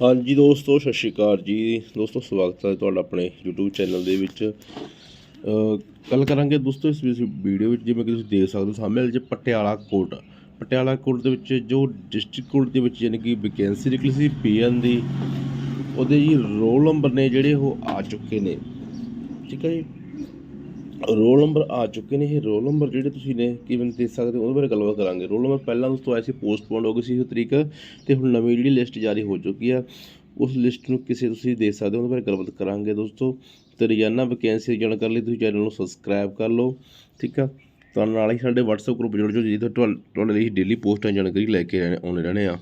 ਹਾਂਜੀ ਦੋਸਤੋ, ਸਤਿ ਸ਼੍ਰੀ ਅਕਾਲ ਜੀ। ਦੋਸਤੋ, ਸਵਾਗਤ ਹੈ ਤੁਹਾਡਾ ਆਪਣੇ YouTube ਚੈਨਲ ਦੇ ਵਿੱਚ। ਗੱਲ ਕਰਾਂਗੇ ਦੋਸਤੋ ਇਸ ਵੀਡੀਓ ਵਿੱਚ, ਜਿਵੇਂ ਕਿ ਤੁਸੀਂ ਦੇਖ ਸਕਦੇ ਹੋ, ਸਾਹਮਣੇ ਜੇ ਪਟਿਆਲਾ ਕੋਟ ਪਟਿਆਲਾ ਕੋਰਟ ਦੇ ਵਿੱਚ ਜੋ ਡਿਸਟ੍ਰਿਕਟ ਕੋਰਟ ਦੇ ਵਿੱਚ ਯਾਨੀ ਕਿ ਵੈਕੈਂਸੀ ਨਿਕਲੀ ਸੀ ਪੀਐਨ ਦੀ, ਉਹਦੇ ਜੀ ਰੋਲ ਨੰਬਰ ਨੇ ਜਿਹੜੇ ਉਹ ਆ ਚੁੱਕੇ ਨੇ। ਠੀਕ ਹੈ ਜੀ? ਰੋਲ ਨੰਬਰ ਆ ਚੁੱਕੇ ਨੇ ਇਹ ਰੋਲ ਨੰਬਰ ਜਿਹੜੇ ਤੁਸੀਂ ਨੇ, ਕਿਵੇਂ ਦੇਖ ਸਕਦੇ ਹੋ? ਉਹਦੇ ਬਾਰੇ ਗੱਲਬਾਤ ਕਰਾਂਗੇ। ਰੋਲ ਨੰਬਰ ਪਹਿਲਾਂ ਦੋਸਤੋ ਆਇਆ ਸੀ ਪੋਸਟਪੋਨ ਹੋ ਗਈ ਸੀ ਉਹ ਤਰੀਕ ਤੇ ਹੁਣ ਨਵੀਂ ਜਿਹੜੀ ਲਿਸਟ ਜਾਰੀ ਹੋ ਚੁੱਕੀ ਆ। ਉਸ ਲਿਸਟ ਨੂੰ ਕਿਸੇ ਤੁਸੀਂ ਦੇ ਸਕਦੇ ਹੋ, ਉਹਦੇ ਬਾਰੇ ਗੱਲਬਾਤ ਕਰਾਂਗੇ ਦੋਸਤੋ। ਤੇ ਰੋਜ਼ਾਨਾ ਵੈਕੈਂਸੀ ਦੀ ਜਾਣਕਾਰੀ ਲਈ ਤੁਸੀਂ ਚੈਨਲ ਨੂੰ ਸਬਸਕ੍ਰਾਈਬ ਕਰ ਲਓ, ਠੀਕ ਆ? ਤਾਂ ਨਾਲ ਹੀ ਸਾਡੇ WhatsApp ਗਰੁੱਪ ਜੁੜ ਜਾਓ ਜਿੱਥੇ ਤੁਹਾਡੇ ਤੁਹਾਡੇ ਲਈ ਡੇਲੀ ਪੋਸਟਾਂ ਜਾਣਕਾਰੀ ਲੈ ਕੇ ਆਉਣੇ ਰਹਿਣੇ ਆ।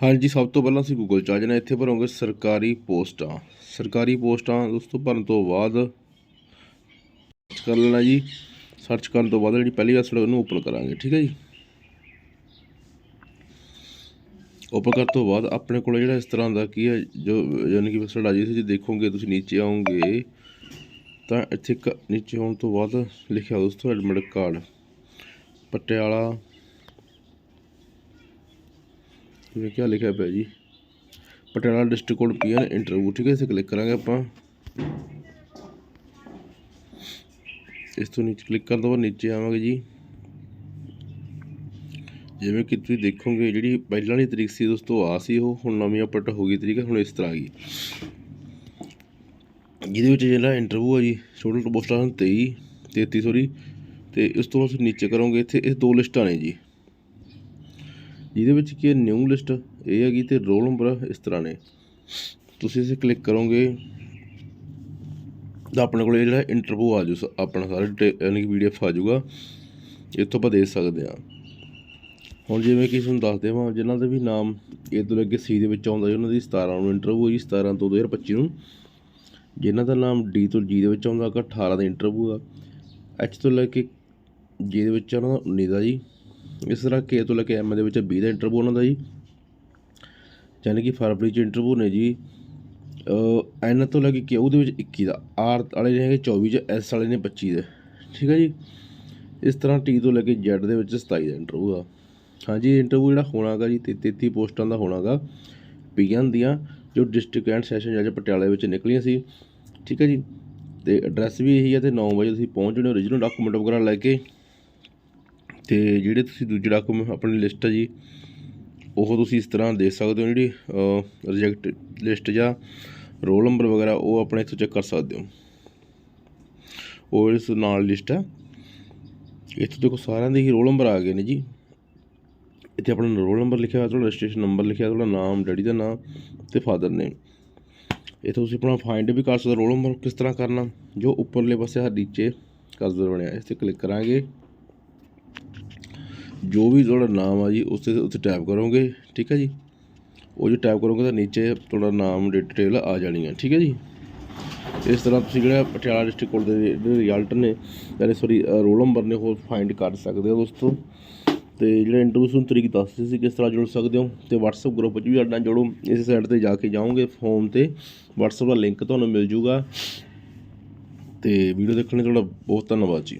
ਹਾਂਜੀ, ਸਭ ਤੋਂ ਪਹਿਲਾਂ ਅਸੀਂ ਗੂਗਲ ਚ ਆ ਜਾਣਾ ਇੱਥੇ ਭਰੋਗੇ ਸਰਕਾਰੀ ਪੋਸਟਾਂ। ਸਰਕਾਰੀ ਪੋਸਟਾਂ ਦੋਸਤੋ ਭਰਨ ਤੋਂ ਬਾਅਦ ਸਰਚ ਕਰ ਲੈਣਾ ਜੀ। ਸਰਚ ਕਰਨ ਤੋਂ ਬਾਅਦ ਜਿਹੜੀ ਪਹਿਲੀ ਵੈਬਸਾਈਟ ਉਹਨੂੰ ਓਪਨ ਕਰਾਂਗੇ, ਠੀਕ ਹੈ ਜੀ। ਓਪਨ ਕਰਨ ਤੋਂ ਬਾਅਦ ਆਪਣੇ ਕੋਲ ਜਿਹੜਾ ਇਸ ਤਰ੍ਹਾਂ ਦਾ ਕੀ ਹੈ, ਜੋ ਯਾਨੀ ਕਿ ਵੈਬਸਾਈਟ ਆ ਜੀ, ਤੁਸੀਂ ਦੇਖੋਗੇ, ਤੁਸੀਂ ਨੀਚੇ ਆਓਗੇ, ਤਾਂ ਇੱਥੇ ਇੱਕ ਨੀਚੇ ਆਉਣ ਤੋਂ ਬਾਅਦ ਲਿਖਿਆ ਦੋਸਤੋ ਐਡਮਿਟ ਕਾਰਡ ਪਟਿਆਲਾ। ਜਿਵੇਂ ਕੀ ਲਿਖਿਆ ਪਿਆ ਜੀ। Patiala district code PN interview ਠੀਕ ਹੈ, ਇਸੇ ਕਲਿੱਕ ਕਰਾਂਗੇ ਆਪਾਂ। ਇਸ ਤੋਂ ਨੀਚੇ ਕਲਿੱਕ ਕਰਨ ਤੋਂ ਬਾਅਦ ਨੀਚੇ ਆਵਾਂਗੇ ਜੀ। ਜਿਵੇਂ ਕਿ ਤੁਸੀਂ ਦੇਖੋਗੇ, ਜਿਹੜੀ ਪਹਿਲਾਂ ਵਾਲੀ ਤਰੀਕ ਸੀ ਦੋਸਤੋ ਆ ਸੀ ਉਹ, ਹੁਣ ਨਵੀਂ ਅਪਡੇਟ ਹੋ ਗਈ ਤਰੀਕ, ਹੁਣ ਇਸ ਤਰ੍ਹਾਂ ਆ ਗਈ। ਜਿਹਦੇ ਵਿੱਚ ਜਿਹੜਾ ਇੰਟਰਵਿਊ ਹੈ ਜੀ ਟੋਟਲ ਪੋਸਟਾਂ ਹਨ 23 33 ਸੌਰੀ ਤੇ ਇਸ ਤੋਂ ਬਾਅਦ ਤੁਸੀਂ ਨੀਚੇ ਕਰੋਗੇ, ਇੱਥੇ ਇਹ ਦੋ ਲਿਸਟਾਂ ਨੇ ਜੀ। ਜਿਹਦੇ ਵਿੱਚ ਕੀ ਨਿਊ ਲਿਸਟ ਇਹ ਹੈਗੀ ਤੇ ਰੋਲ ਨੰਬਰ ਇਸ ਤਰ੍ਹਾਂ ਨੇ। ਤੁਸੀਂ ਇਸੇ ਕਲਿੱਕ ਕਰੋਗੇ ਤਾਂ ਆਪਣੇ ਕੋਲ ਇਹ ਜਿਹੜਾ ਇੰਟਰਵਿਊ ਆ ਜੂ ਆਪਣਾ ਸਾਰਾ ਡਿਟੇ- ਯਾਨੀ ਕਿ ਪੀਡੀਐਫ ਆ ਜਾਊਗਾ, ਇੱਥੋਂ ਆਪਾਂ ਦੇ ਸਕਦੇ ਹਾਂ। ਹੁਣ ਜਿਵੇਂ ਕਿ ਤੁਹਾਨੂੰ ਦੱਸ ਦੇਵਾਂ, ਜਿਨ੍ਹਾਂ ਦੇ ਵੀ ਨਾਮ ਇਹ ਤੋਂ ਲੱਗੇ ਸੀ ਦੇ ਵਿੱਚ ਆਉਂਦਾ ਜੀ ਉਹਨਾਂ ਦੀ 17 ਨੂੰ ਇੰਟਰਵਿਊ ਜੀ 17 ਤੋਂ 2025 ਨੂੰ। ਜਿਨ੍ਹਾਂ ਦਾ ਨਾਮ ਡੀ ਤੋਂ ਜੀ ਦੇ ਵਿੱਚ ਆਉਂਦਾ ਹੈਗਾ 18 ਦਾ ਇੰਟਰਵਿਊ ਆ। ਐਚ ਤੋਂ ਲੈ ਕੇ ਜੀ ਦੇ ਵਿੱਚ ਉਹਨਾਂ ਦਾ 19 ਦਾ ਜੀ। ਇਸ ਤਰ੍ਹਾਂ ਕੇ ਤੋਂ ਲੈ ਕੇ ਐਮ ਦੇ ਵਿੱਚ 20 ਦਾ ਇੰਟਰਵਿਊ ਉਹਨਾਂ ਦਾ ਜੀ। ਯਾਨੀ ਕਿ ਫਰਵਰੀ 'ਚ ਇੰਟਰਵਿਊ ਨੇ ਜੀ। ਐਨ ਤੋਂ ਲੈ ਕੇ ਕਿਊ ਦੇ ਵਿੱਚ 21 ਦਾ, ਆਰ ਵਾਲੇ ਨੇ ਹੈਗੇ 24 ਜਾਂ ਐਸ ਵਾਲੇ ਨੇ 25 ਦੇ। ਠੀਕ ਹੈ ਜੀ? ਇਸ ਤਰ੍ਹਾਂ ਟੀ ਤੋਂ ਲੈ ਕੇ ਜ਼ੈਡ ਦੇ ਵਿੱਚ 27 ਦਾ ਇੰਟਰਵਿਊ ਆ। ਹਾਂਜੀ ਇੰਟਰਵਿਊ ਜਿਹੜਾ ਹੋਣਾਗਾ ਜੀ, ਤੇ 33 ਪੋਸਟਾਂ ਦਾ ਹੋਣਾਗਾ ਪੀਐਨ ਦੀਆਂ ਜੋ ਡਿਸਟ੍ਰਿਕਟ ਐਂਡ ਸੈਸ਼ਨ ਜੱਜ ਪਟਿਆਲੇ ਵਿੱਚ ਨਿਕਲੀਆਂ ਸੀ। ਠੀਕ ਹੈ ਜੀ? ਤੇ ਐਡਰੈਸ ਵੀ ਇਹੀ ਹੈ ਤੇ 9 ਵਜੇ ਤੁਸੀਂ ਪਹੁੰਚ ਜਾਣੇ ਓਰੀਜਨਲ ਡਾਕੂਮੈਂਟ ਵਗੈਰਾ ਲੈ ਕੇ। ਤੇ ਜਿਹੜੇ ਤੁਸੀਂ ਦੂਜੇ ਡਾਕੂਮੈਂਟ ਆਪਣੀ ਲਿਸਟ ਹੈ ਜੀ, ਉਹ ਤੁਸੀਂ ਇਸ ਤਰ੍ਹਾਂ ਦੇ ਸਕਦੇ ਹੋ ਜਿਹੜੀ ਰਿਜੈਕਟ ਲਿਸਟ ਜਾਂ ਰੋਲ ਨੰਬਰ ਵਗੈਰਾ ਉਹ ਆਪਣੇ ਇੱਥੋਂ ਚੈੱਕ ਕਰ ਸਕਦੇ ਹੋ। ਉਹ ਇਸ ਨਾਲ ਲਿਸਟ ਹੈ ਇੱਥੇ ਦੇਖੋ ਸਾਰਿਆਂ ਦੇ ਹੀ ਰੋਲ ਨੰਬਰ ਆ ਗਏ ਨੇ ਜੀ। ਇੱਥੇ ਆਪਣਾ ਰੋਲ ਨੰਬਰ ਲਿਖਿਆ ਹੋਇਆ, ਤੁਹਾਡਾ ਰਜਿਸਟ੍ਰੇਸ਼ਨ ਨੰਬਰ ਲਿਖਿਆ, ਤੁਹਾਡਾ ਨਾਮ ਡੈਡੀ ਦਾ ਨਾਮ ਤੇ ਫਾਦਰ ਨੇਮ ਇੱਥੇ ਤੁਸੀਂ ਆਪਣਾ ਫਾਈਂਡ ਵੀ ਕਰ ਸਕਦੇ ਰੋਲ ਨੰਬਰ ਕਿਸ ਤਰ੍ਹਾਂ ਕਰਨਾ, ਜੋ ਉੱਪਰਲੇ ਪਾਸੇ ਹਰ ਨੀਚੇ ਕਰਸਰ ਬਣਿਆ, ਇਸ ਤੇ ਕਲਿੱਕ ਕਰਾਂਗੇ। ਜੋ ਵੀ ਤੁਹਾਡਾ ਨਾਮ ਆ ਜੀ, ਉਸ ਤੇ ਉੱਥੇ ਟੈਪ ਕਰੋਗੇ, ਠੀਕ ਹੈ ਜੀ? ਉਹ ਜੋ ਟੈਪ ਕਰੋਗੇ ਤਾਂ ਨੀਚੇ ਤੁਹਾਡਾ ਨਾਮ ਡਿਟੇਲ ਆ ਜਾਣੀ ਹੈ ਠੀਕ ਹੈ ਜੀ? ਇਸ ਤਰ੍ਹਾਂ ਤੁਸੀਂ ਜਿਹੜਾ ਪਟਿਆਲਾ ਡਿਸਟ੍ਰਿਕਟ ਕੋਲ ਦੇ ਰਿਜ਼ਲਟ ਨੇ, ਯਾਨੀ ਸੌਰੀ ਰੋਲ ਨੰਬਰ ਨੇ, ਉਹ ਫਾਈਂਡ ਕਰ ਸਕਦੇ ਹੋ ਦੋਸਤੋ। ਤੇ ਜਿਹੜਾ ਇੰਟਰਵਿਊ ਨੂੰ ਤਰੀਕ ਦੱਸਦੀ ਸੀ ਕਿਸ ਤਰ੍ਹਾਂ ਜੁੜ ਸਕਦੇ ਹੋ, ਤੇ WhatsApp ਗਰੁੱਪ ਵਿੱਚ ਵੀ ਸਾਡਾ ਜੁੜੋ। ਇਸ ਸਾਈਟ ਤੇ ਜਾ ਕੇ ਜਾਓਗੇ ਫੋਨ ਤੇ WhatsApp ਦਾ ਲਿੰਕ ਤੁਹਾਨੂੰ ਮਿਲ ਜੂਗਾ। ਤੇ ਵੀਡੀਓ ਦੇਖਣ ਲਈ ਤੁਹਾਡਾ ਬਹੁਤ ਧੰਨਵਾਦ ਜੀ।